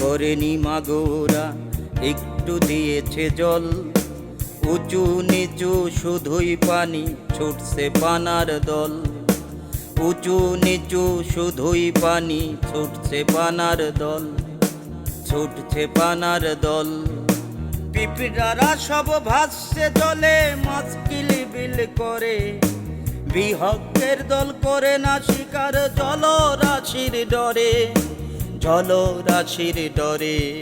করেনি মাগোরা একটু দিয়েছে জল। উঁচু নিচু শুধুই পানি ছুটছে পানার দল। উঁচু নিচু শুধুই পানি, ছুটছে পানার দল, ছুটছে পানার দল। পিঁপড়ারা সব ভাসছে জলে, মাছ কিলিবিল করে। বিহকের দল করে না শিকার জল রাশির ডরে। জল রাশির ডরে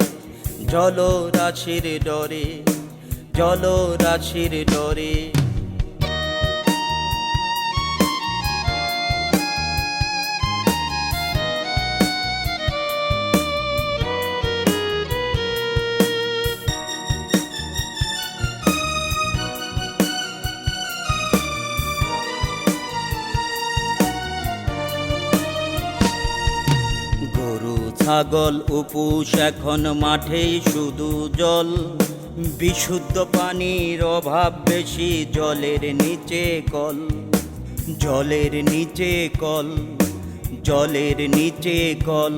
জল রাশির ডরে জল রাশির ডরে। ছাগল উপুষ এখন মাঠেই শুধু জল। বিশুদ্ধ পানির অভাব বেশি জলের নিচে কল। জলের নিচে কল, জলের নিচে কল।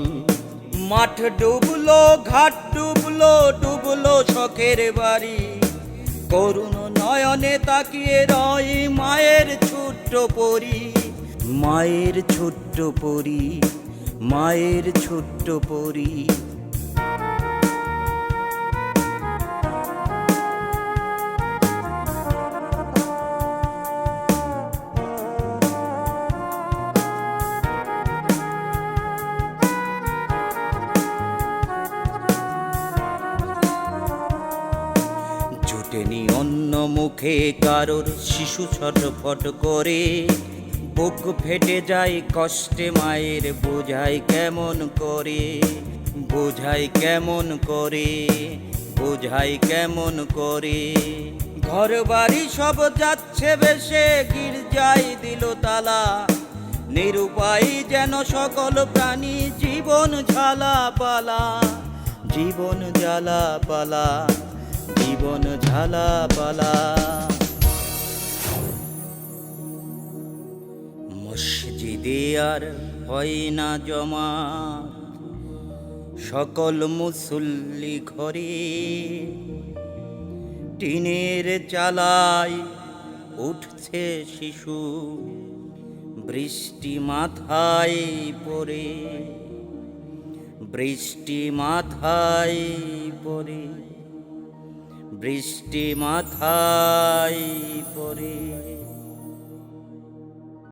মাঠ ডুবলো, ঘাট ডুবলো ডুবলো শখের বাড়ি। করুণ নয়নে তাকিয়ে রয় মায়ের ছোট্ট পরি। মায়ের ছোট্ট পরি। মায়ের ছোট্ট পরি। জুটেনি অন্য মুখে কারোর শিশু ছটফট করে। বুক ফেটে যায় কষ্টে মায়ের বোঝাই কেমন করে, বোঝাই কেমন করে, বোঝাই কেমন করে। ঘর বাড়ি সব যাচ্ছে বেশে গির্জাই দিল তালা, নিরুপায় যেন সকল প্রাণী জীবন ঝালা পালা, জীবন জ্বালা পালা, জীবন ঝালা পালা। মসজিদে আর হয় না জমা সকল মুসল্লি ঘরে টিনের চালায় উঠছে শিশু। বৃষ্টি মাথায় পড়ে, বৃষ্টি মাথায় পড়ে, বৃষ্টি মাথায় পড়ে।